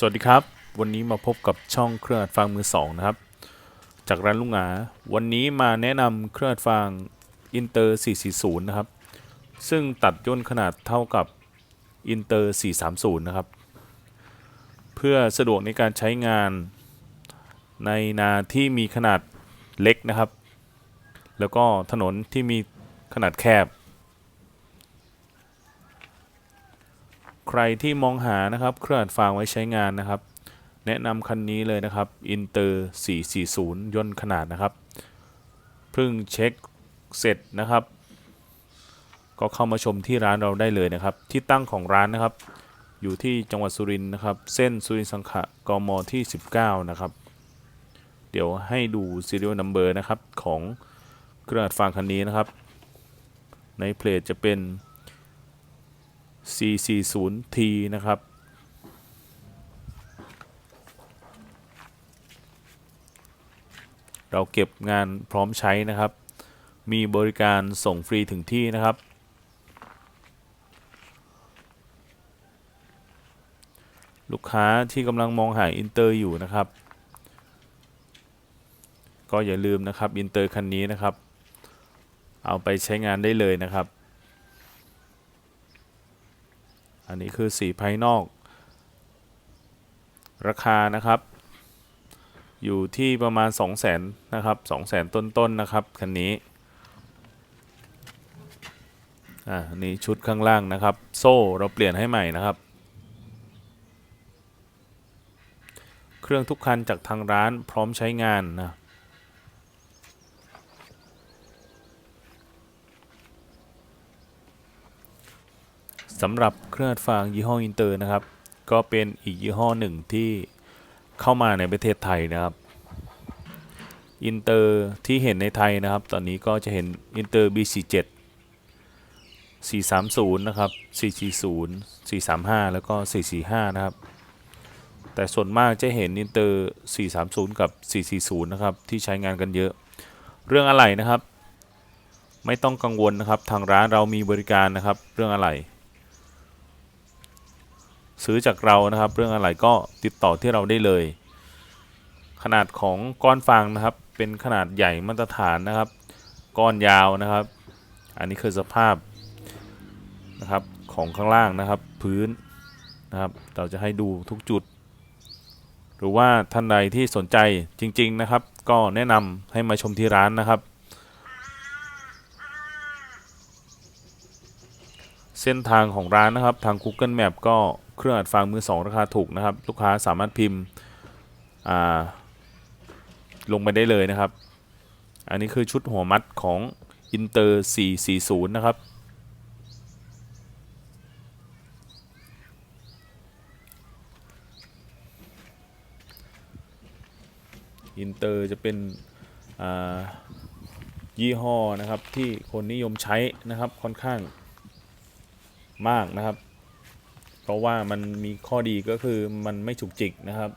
สวัสดีครับ วันนี้มาพบกับช่องเครื่องอัดฟางมือสองนะครับ จากร้านลุงหงาวันนี้มาแนะนำเครื่องอัดฟางอินเตอร์440 นะครับ ซึ่งตัดย่นขนาดเท่ากับอินเตอร์430 นะครับ เพื่อสะดวกในการใช้งานในนาที่มีขนาดเล็กนะครับ แล้วก็ถนนที่มีขนาดแคบ ใครที่มองหานะครับเครื่องอัดฟางไว้ใช้งานนะครับ แนะนำคันนี้เลยนะครับ Inter 440 ย่นขนาดนะครับ เพิ่งเช็คเสร็จนะครับ ก็เข้ามาชมที่ร้านเราได้เลยนะครับ ที่ตั้งของร้านนะครับ อยู่ที่จังหวัดสุรินทร์นะครับ เส้นสุรินทร์สังขะกมที่ 19 นะครับ เดี๋ยวให้ดู serial number นะครับของเครื่องอัดฟางคันนี้นะครับ ในเพลทจะเป็น 440T นะครับ เราเก็บงานพร้อมใช้นะครับ มีบริการส่งฟรีถึงที่นะครับ ลูกค้าที่กำลังมองหาอินเตอร์อยู่นะครับ ก็อย่าลืมนะครับอินเตอร์คันนี้นะครับ เอาไปใช้งานได้เลยนะครับ อั นนี้คือสีภายนอก ราคานะครับ อยู่ที่ประมาณ 2 0 0 0 0 0นะครับ2 0 0 0 0 0ต้นๆนนะครับคันนี้อ่าอันนี้ชุดข้างล่างนะครับ โซ่เราเปลี่ยนให้ใหม่นะครับ เครื่องทุกคันจากทางร้านพร้อมใช้งานนะ สำหรับเครื่องอัดฟางยี่ห้ออินเตอร์นะครับ ก็เป็นอีกยี่ห้อหนึ่งที่เข้ามาในประเทศไทยนะครับอินเตอร์ที่เห็นในไทยนะครับ ตอนนี้ก็จะเห็นอินเตอร์ B47 430 นะครับ 440 435 แล้วก็ 445 นะครับ แต่ส่วนมากจะเห็นอินเตอร์ 430 กับ 440 นะครับ ที่ใช้งานกันเยอะ เรื่องอะไรนะครับ ไม่ต้องกังวลนะครับ ทางร้านเรามีบริการนะครับ เรื่องอะไร ซื้อจากเรานะครับ เรื่องอะไรก็ติดต่อที่เราได้เลย ขนาดของก้อนฟางนะครับ เป็นขนาดใหญ่มาตรฐานนะครับ ก้อนยาวนะครับ อันนี้คือสภาพนะครับของข้างล่างนะครับพื้นนะครับ เราจะให้ดูทุกจุด หรือว่าท่านใดที่สนใจจริง ๆนะครับ ก็แนะนำให้มาชมที่ร้านนะครับเส้นทางของร้านนะครับทาง Google Map ก็ เครื่องอัดฟางมือสองราคาถูกนะครับ ลูกค้าสามารถพิมพ์ลงไปได้เลยนะครับ อันนี้คือชุดหัวมัดของ Inter 440 นะครับ อินเตอร์จะเป็นยี่ห้อนะครับที่คนนิยมใช้นะครับค่อนข้างมากนะครับ เพราะว่ามันมีข้อดีก็คือมันไม่ฉุกจิกนะครับ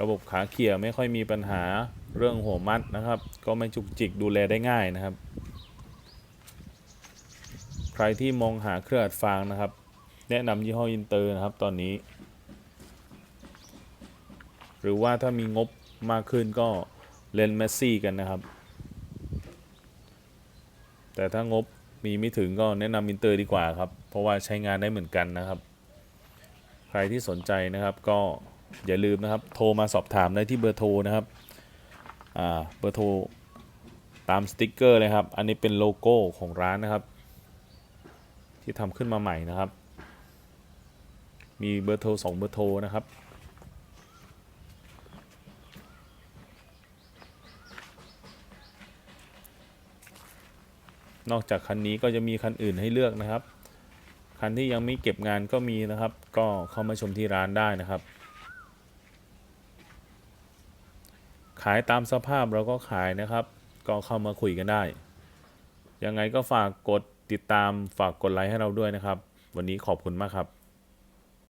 ระบบขาเขี่ยไม่ค่อยมีปัญหาเรื่องหัวมัดนะครับ ก็ไม่จุกจิกดูแลได้ง่ายนะครับ ใครที่มองหาเครื่องอัดฟางนะครับ แนะนำยี่ห้ออินเตอร์นะครับตอนนี้ หรือว่าถ้ามีงบมากขึ้นก็เลนแมสซี่กันนะครับ แต่ถ้างบมีไม่ถึงก็แนะนำอินเตอร์ดีกว่าครับ ราะว่าใช้งานได้เหมือนกันนะครับ ใครที่สนใจนะครับก็อย่าลืมนะครับ โทรมาสอบถามได้ที่เบอร์โทรนะครับเบอร์โทรตามสติกเกอร์เลยครับ อันนี้เป็นโลโก้ของร้านนะครับ ที่ทำขึ้นมาใหม่นะครับ มีเบอร์โทรสองเบอร์โทรนะครับนอกจากคันนี้ก็จะมีคันอื่นให้เลือกนะครับ คันที่ยังไม่เก็บงานก็มีนะครับ ก็เข้ามาชมที่ร้านได้นะครับ ขายตามสภาพเราก็ขายนะครับ ก็เข้ามาคุยกันได้ ยังไงก็ฝากกดติดตามฝากกดไลค์ให้เราด้วยนะครับ วันนี้ขอบคุณมากครับ